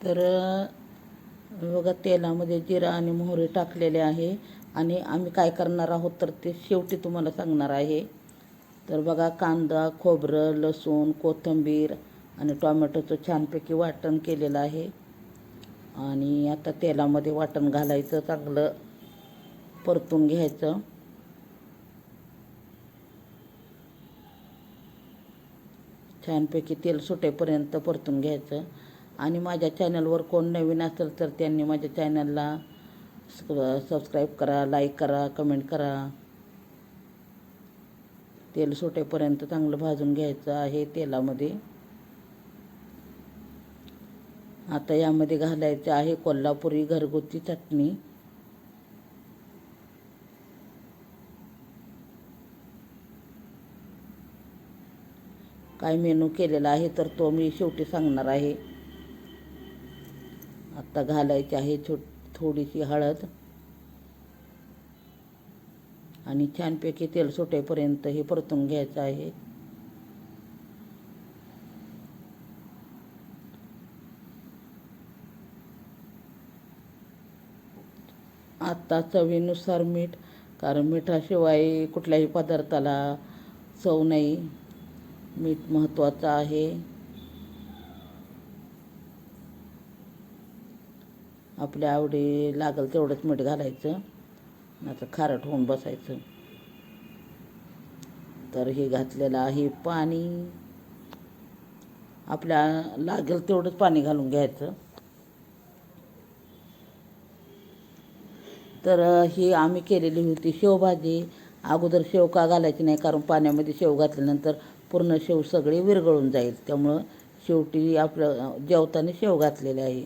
तर बघा तेलामध्ये जिरा आणि मोहरी टाकलेले आहे. आणि आम्ही काय करणार आहोत तर ते शेवटी तुम्हाला सांगणार आहे. तर बघा कांदा खोबरं लसूण कोथिंबीर आणि टोमॅटोचं छानपैकी वाटण केलेलं आहे. आणि आता तेलामध्ये वाटण घालायचं चांगलं परतून घ्यायचं. छानपैकी तेल सुटेपर्यंत परतून घ्यायचं. आणि माझ्या चॅनलवर कोण नवीन असेल तर त्यांनी माझ्या चॅनलला सबस्क्राईब करा लाईक करा कमेंट करा. तेल सुटेपर्यंत चांगलं भाजून घ्यायचं आहे तेलामध्ये. आता यामध्ये घालायचं आहे कोल्हापुरी घरगुती चटणी. काय मेनू केलेला आहे तर तो मी शेवटी सांगणार आहे. आता घालायची आहे छो थोडीशी हळद. आणि छानपैकी तेल सुटेपर्यंत हे परतून घ्यायचं आहे. आता चवीनुसार मीठ कारण मिठाशिवाय कुठल्याही पदार्थाला चव नाही. मीठ महत्त्वाचं आहे. आपल्या आवडी लागल तेवढंच मीठ घालायचं. आता खारट होऊन बसायचं. तर हे घातलेलं आहे पाणी. आपल्या लागेल तेवढंच पाणी घालून घ्यायचं. तर ही आम्ही केलेली होती शेवभाजी. अगोदर शेव का घालायची नाही कारण पाण्यामध्ये शेव घातल्यानंतर पूर्ण शेव सगळी विरघळून जाईल. त्यामुळं शेवटी आपलं जेवताना शेव घातलेले आहे.